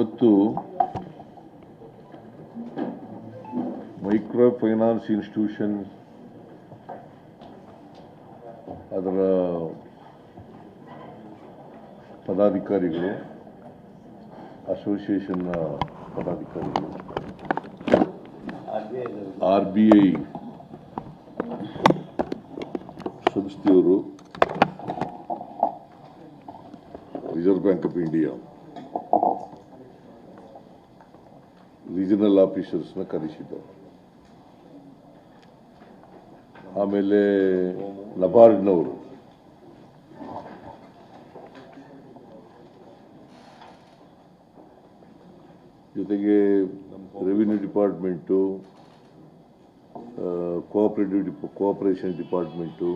ಇವತ್ತು micro finance institution ಅದರ ಪದಾಧಿಕಾರಿಗಳು ಅಸೋಸಿಯೇಷನ್ನ ಪದಾಧಿಕಾರಿಗಳು, ಆರ್ ಬಿ ಐ ಸಂಸ್ಥೆಯವರು reserve bank of India regional ಆಫೀಸರ್ಸ್ನ ಕರೆಸಿದ್ದಾರೆ. ಆಮೇಲೆ ನಬಾರ್ಡ್ನವರು ಜೊತೆಗೆ ರೆವಿನ್ಯೂ ಡಿಪಾರ್ಟ್ಮೆಂಟು ಕೋಆಪ್ರೇಟಿವ್ ಡಿಪ ಕೋಆಪರೇಷನ್ ಡಿಪಾರ್ಟ್ಮೆಂಟು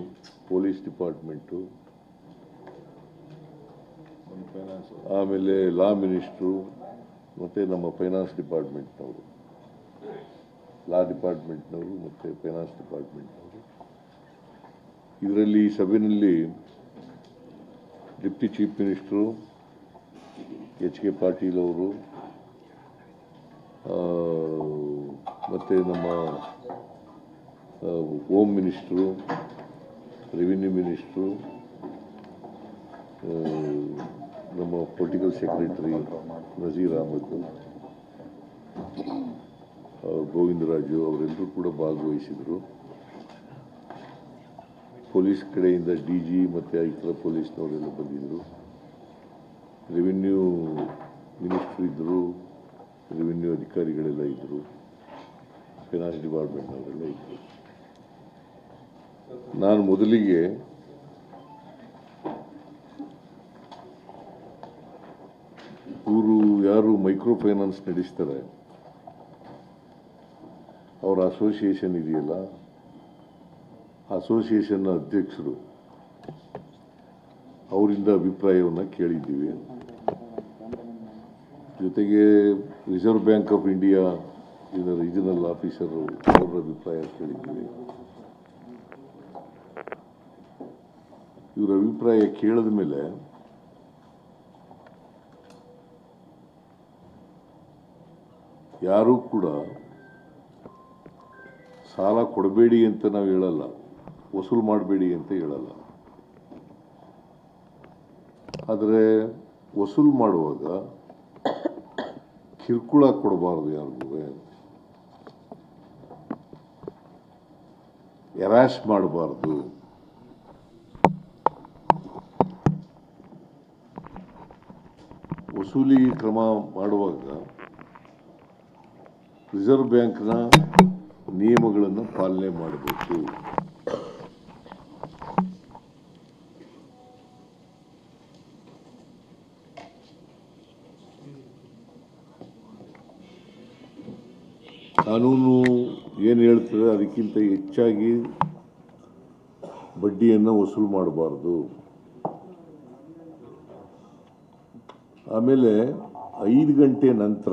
ಪೊಲೀಸ್ ಡಿಪಾರ್ಟ್ಮೆಂಟು ಆಮೇಲೆ ಲಾ ಮಿನಿಸ್ಟ್ರು ಮತ್ತು ನಮ್ಮ ಫೈನಾನ್ಸ್ ಡಿಪಾರ್ಟ್ಮೆಂಟ್ನವರು ಲಾ ಡಿಪಾರ್ಟ್ಮೆಂಟ್ನವರು ಮತ್ತು ಫೈನಾನ್ಸ್ ಡಿಪಾರ್ಟ್ಮೆಂಟ್ನವರು ಇದರಲ್ಲಿ ಸಭೆಯಲ್ಲಿ deputy chief minister H K Patil ಅವರು ಮತ್ತು ನಮ್ಮ ಹೋಮ್ ಮಿನಿಸ್ಟ್ರು ರೆವಿನ್ಯೂ ಮಿನಿಸ್ಟ್ರು ನಮ್ಮ ಪೊಲಿಟಿಕಲ್ ಸೆಕ್ರೆಟರಿ ನಜೀರ್ ಅಹಮದ್ ಗೋವಿಂದರಾಜು ಅವರೆಲ್ಲರೂ ಕೂಡ ಭಾಗವಹಿಸಿದರು. ಪೊಲೀಸ್ ಕಡೆಯಿಂದ ಡಿ ಜಿ ಮತ್ತು ಇತರ ಪೊಲೀಸ್ನವರೆಲ್ಲ ಬಂದಿದ್ದರು ರೆವಿನ್ಯೂ ಮಿನಿಸ್ಟ್ರ್ ಇದ್ದರು ರೆವಿನ್ಯೂ ಅಧಿಕಾರಿಗಳೆಲ್ಲ ಇದ್ದರು ಫೈನಾನ್ಸ್ ಡಿಪಾರ್ಟ್ಮೆಂಟ್ನವರೆಲ್ಲ ಇದ್ದರು ನಾನು ಮೊದಲಿಗೆ ಇವರು ಯಾರು ಮೈಕ್ರೋ ಫೈನಾನ್ಸ್ ನಡೆಸ್ತಾರೆ. ಅವರ ಅಸೋಸಿಯೇಷನ್ ಇದೆಯಲ್ಲ? ಅಸೋಸಿಯೇಷನ್ನ ಅಧ್ಯಕ್ಷರು. ಅವರಿಂದ ಅಭಿಪ್ರಾಯವನ್ನು ಕೇಳಿದ್ದೀವಿ. ಜೊತೆಗೆ ರಿಸರ್ವ್ ಬ್ಯಾಂಕ್ ಆಫ್ ಇಂಡಿಯಾ ಇದರ ರೀಜನಲ್ ಆಫೀಸರು ಅವರ ಅಭಿಪ್ರಾಯ ಕೇಳಿದ್ದೀವಿ. ಇವರ ಅಭಿಪ್ರಾಯ ಕೇಳಿದ ಮೇಲೆ ಯಾರೂ ಕೂಡ ಸಾಲ ಕೊಡಬೇಡಿ ಅಂತ ನಾವು ಹೇಳಲ್ಲ, ವಸೂಲು ಮಾಡಬೇಡಿ ಅಂತ ಹೇಳಲ್ಲ. ಆದರೆ ವಸೂಲು ಮಾಡುವಾಗ ಕಿರುಕುಳ ಕೊಡಬಾರ್ದು ಯಾರಿಗೂ ಎರಾಶ್ ಮಾಡಬಾರ್ದು. ವಸೂಲಿ ಕ್ರಮ ಮಾಡುವಾಗ ರಿಸರ್ವ್ ಬ್ಯಾಂಕ್ನ ನಿಯಮಗಳನ್ನು ಪಾಲನೆ ಮಾಡಬೇಕು. ಕಾನೂನು ಏನು ಹೇಳ್ತದೆ ಅದಕ್ಕಿಂತ ಹೆಚ್ಚಾಗಿ ಬಡ್ಡಿಯನ್ನು ವಸೂಲು ಮಾಡಬಾರ್ದು. ಆಮೇಲೆ ಐದು ಗಂಟೆ ನಂತರ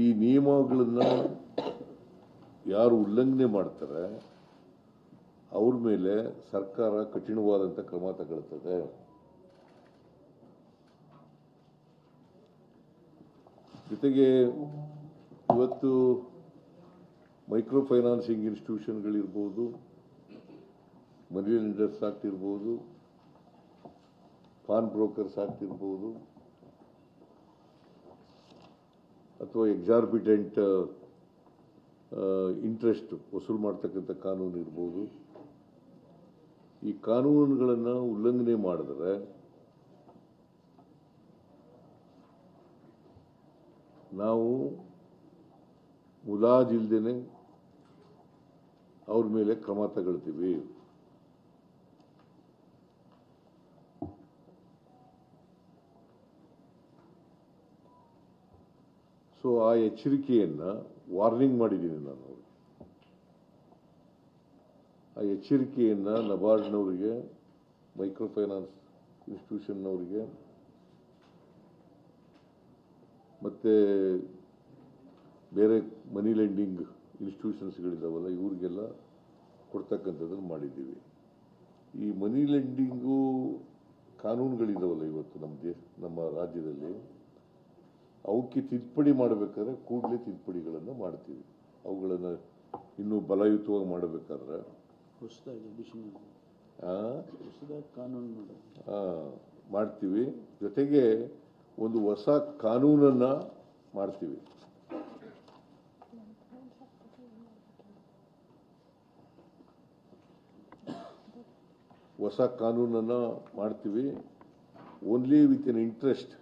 ಈ ನಿಯಮಗಳನ್ನು ಯಾರು ಉಲ್ಲಂಘನೆ ಮಾಡ್ತಾರೆ, ಅವ್ರ ಮೇಲೆ ಸರ್ಕಾರ ಕಠಿಣವಾದಂಥ ಕ್ರಮ ತಗೊಳ್ತದೆ. ಜೊತೆಗೆ ಇವತ್ತು ಮೈಕ್ರೋ ಫೈನಾನ್ಸಿಂಗ್ ಇನ್ಸ್ಟಿಟ್ಯೂಷನ್ಗಳಿರ್ಬೋದು, ಮನಿ ಲೆಂಡರ್ಸ್ ಆಗ್ತಿರ್ಬೋದು ಪಾನ್ ಬ್ರೋಕರ್ಸ್ ಆಗ್ತಿರ್ಬೋದು ಅಥವಾ ಎಕ್ಸಾರ್ಬಿಟೆಂಟ್ ಇಂಟ್ರೆಸ್ಟ್ ವಸೂಲು ಮಾಡ್ತಕ್ಕಂಥ ಕಾನೂನು ಇರ್ಬೋದು. ಈ ಕಾನೂನುಗಳನ್ನು ಉಲ್ಲಂಘನೆ ಮಾಡಿದ್ರೆ ನಾವು ಮುಲಾಜಿಲ್ದೇನೆ ಅವ್ರ ಮೇಲೆ ಕ್ರಮ ತಗೊಳ್ತೀವಿ. ಸೊ ಆ ಎಚ್ಚರಿಕೆಯನ್ನು ವಾರ್ನಿಂಗ್ ಮಾಡಿದ್ದೀನಿ ನಾನು ಅವ್ರಿಗೆ. ಆ ಎಚ್ಚರಿಕೆಯನ್ನು ನಬಾರ್ಡ್ನವರಿಗೆ ಮೈಕ್ರೋ ಫೈನಾನ್ಸ್ ಇನ್ಸ್ಟಿಟ್ಯೂಷನ್ನವರಿಗೆ, ಮತ್ತು ಬೇರೆ ಮನಿ ಲೆಂಡಿಂಗ್ ಇನ್ಸ್ಟಿಟ್ಯೂಷನ್ಸ್ಗಳಿದ್ದಾವಲ್ಲ ಇವ್ರಿಗೆಲ್ಲ ಕೊಡ್ತಕ್ಕಂಥದ್ದನ್ನು ಮಾಡಿದ್ದೀವಿ. ಈ ಮನಿ ಲೆಂಡಿಂಗು ಕಾನೂನುಗಳಿದ್ದಾವಲ್ಲ ಇವತ್ತು ನಮ್ಮ ದೇಶ, ನಮ್ಮ ರಾಜ್ಯದಲ್ಲಿ. ಅವಕ್ಕೆ ತಿದ್ದುಪಡಿ ಮಾಡಬೇಕಾದ್ರೆ ಕೂಡಲೇ ತಿದ್ದುಪಡಿಗಳನ್ನು ಮಾಡ್ತೀವಿ. ಅವುಗಳನ್ನು ಇನ್ನೂ ಬಲಯುತವಾಗಿ ಮಾಡಬೇಕಾದ್ರೆ. ಕಾನೂನು ಮಾಡ್ತೀವಿ. ಜೊತೆಗೆ ಒಂದು ಹೊಸ ಕಾನೂನನ್ನು ಮಾಡ್ತೀವಿ. ಹೊಸ ಕಾನೂನನ್ನು ಮಾಡ್ತೀವಿ. Only with an interest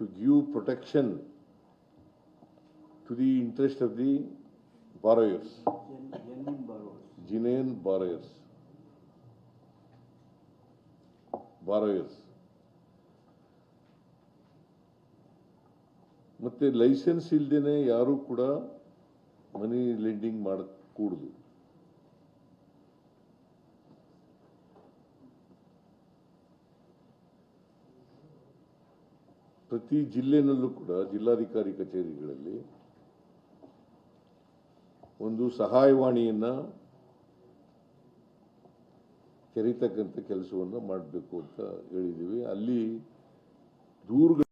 to give protection to the interest of the borrowers genuine borrowers genuine borrowers borrowers ಮತ್ತೆ ಲೈಸೆನ್ಸ್ ಇಲ್ದೇನೆ ಯಾರೂ ಕೂಡ ಮನಿ ಲೆಂಡಿಂಗ್ ಮಾಡಕೂಡದು ಪ್ರತಿ ಜಿಲ್ಲೆನಲ್ಲೂ ಕೂಡ ಜಿಲ್ಲಾಧಿಕಾರಿ ಕಚೇರಿಗಳಲ್ಲಿ ಒಂದು ಸಹಾಯವಾಣಿಯನ್ನ ತೆರೀತಕ್ಕಂಥ ಕೆಲಸವನ್ನು ಮಾಡಬೇಕು ಅಂತ ಹೇಳಿದ್ದೀವಿ. ಅಲ್ಲಿ ದೂರುಗಳು